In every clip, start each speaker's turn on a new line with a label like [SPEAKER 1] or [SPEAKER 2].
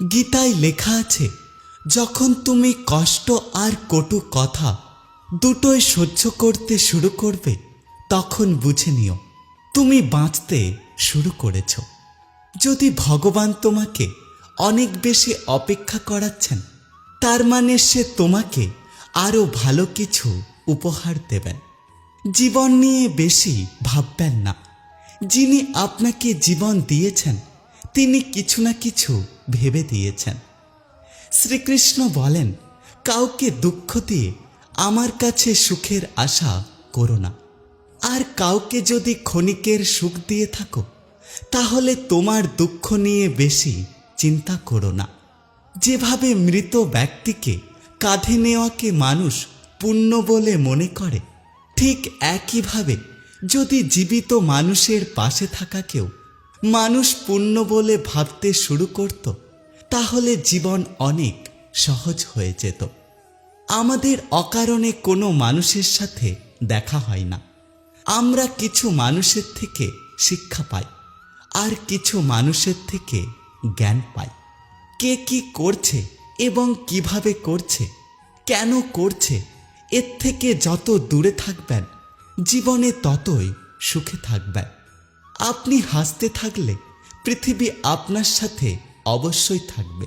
[SPEAKER 1] গীতায় লেখা আছে, যখন তুমি কষ্ট আর কটু কথা দুটোই সহ্য করতে শুরু করবে, তখন বুঝে নিও, তুমি বাঁচতে শুরু করেছ। যদি ভগবান তোমাকে অনেক বেশি অপেক্ষা করাচ্ছেন, তার মানে সে তোমাকে আরও ভালো কিছু উপহার দেবেন। জীবন নিয়ে বেশি ভাববেন না। যিনি আপনাকে জীবন দিয়েছেন তিনি কিছু না কিছু ভেবে দিয়েছেন। শ্রীকৃষ্ণ বলেন, কাউকে দুঃখ দিয়ে আমার কাছে সুখের আশা করো না। আর কাউকে যদি ক্ষণিকের সুখ দিয়ে থাকো, তাহলে তোমার দুঃখ নিয়ে বেশি চিন্তা করো না। যেভাবে মৃত ব্যক্তিকে কাঁধে নেওয়াকে মানুষ পুণ্য বলে মনে করে, ঠিক একইভাবে যদি জীবিত মানুষের পাশে থাকাকেও মানুষ পুণ্য বলে ভাবতে শুরু করত, তাহলে জীবন অনেক সহজ হয়ে যেত। আমাদের অকারণে কোনো মানুষের সাথে দেখা হয় না। আমরা কিছু মানুষের থেকে শিক্ষা পাই, আর কিছু মানুষের থেকে জ্ঞান পাই। কে কি করছে এবং কীভাবে করছে, কেন করছে, এর থেকে যত দূরে থাকবেন, জীবনে ততই সুখে থাকবেন। আপনি হাসতে থাকলে পৃথিবী আপনার সাথে অবশ্যই থাকবে।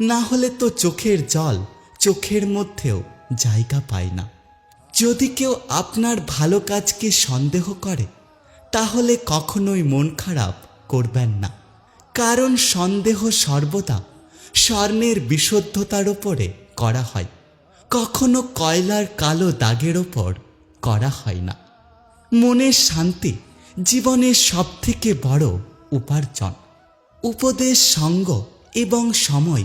[SPEAKER 1] না হলে তো চোখের জল চোখের মধ্যেও জায়গা পায় না। যদি কেউ আপনার ভালো কাজকে সন্দেহ করে, তাহলে কখনোই মন খারাপ করবেন না। কারণ সন্দেহ সর্বদা স্বর্ণের বিশুদ্ধতার ওপরে করা হয়। কখনো কয়লার কালো দাগের ওপর করা হয় না। মনের শান্তি জীবনের সবথেকে বড় উপার্জন। উপদেশ সঙ্গ এবং সময়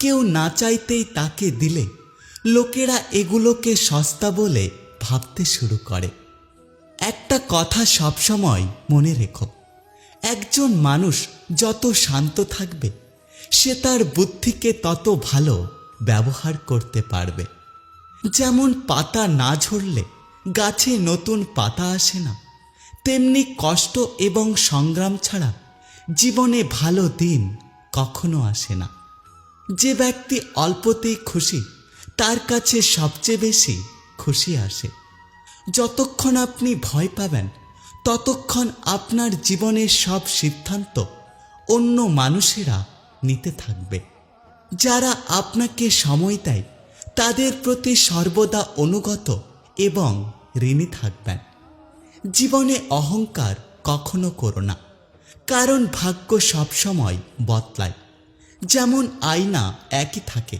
[SPEAKER 1] কেউ না চাইতেই তাকে দিলে লোকেরা এগুলোকে সস্তা বলে ভাবতে শুরু করে। একটা কথা সবসময় মনে রেখো, একজন মানুষ যত শান্ত থাকবে, সে তার বুদ্ধিকে তত ভালো ব্যবহার করতে পারবে। যেমন পাতা না ঝরলে গাছে নতুন পাতা আসে না তেমনি কষ্ট এবং সংগ্রাম ছাড়া জীবনে ভালো দিন কখনো আসে না। যে ব্যক্তি অল্পতেই খুশি, তার কাছে সবচেয়ে বেশি খুশি আসে। যতক্ষণ আপনি ভয় পাবেন, ততক্ষণ আপনার জীবনের সব সিদ্ধান্ত অন্য মানুষেরা নিতে থাকবে। যারা আপনাকে সময় দেয়, তাদের প্রতি সর্বদা অনুগত এবং ঋণী থাকবেন। জীবনে অহংকার কখনো করো না। কারণ ভাগ্য সবসময় বদলায়। যেমন আয়না একই থাকে,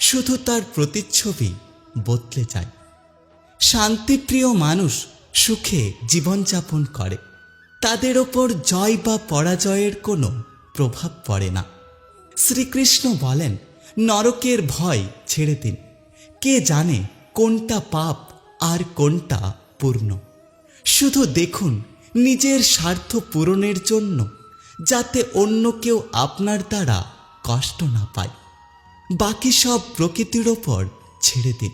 [SPEAKER 1] শুধু তার প্রতিচ্ছবি বদলে যায়। শান্তিপ্রিয় মানুষ সুখে জীবনযাপন করে। তাদের ওপর জয় বা পরাজয়ের কোনো প্রভাব পড়ে না। শ্রীকৃষ্ণ বলেন, নরকের ভয় ছেড়ে দিন। কে জানে কোনটা পাপ আর কোনটা পূর্ণ? শুধু দেখুন নিজের স্বার্থ পূরণের জন্য, যাতে অন্য কেউ আপনার দ্বারা কষ্ট না পায়। বাকি সব প্রকৃতির ওপর ছেড়ে দিন।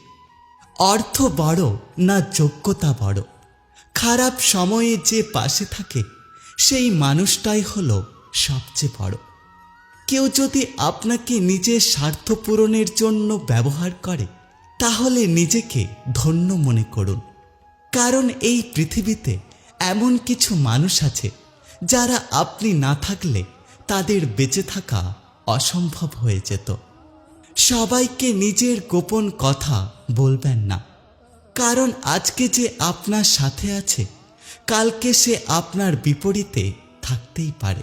[SPEAKER 1] অর্থ বড় না যোগ্যতা বড়। খারাপ সময়ে যে পাশে থাকে, সেই মানুষটাই হলো সবচেয়ে বড়। কেউ যদি আপনাকে নিজের স্বার্থ পূরণের জন্য ব্যবহার করে, তাহলে নিজেকে ধন্য মনে করুন। কারণ এই পৃথিবীতে এমন কিছু মানুষ আছে যারা আপনি না থাকলে তাদের বেঁচে থাকা অসম্ভব হয়ে যেত। সবাইকে নিজের গোপন কথা বলবেন না। কারণ আজকে যে আপনার সাথে আছে, কালকে সে আপনার বিপরীতে থাকতেই পারে।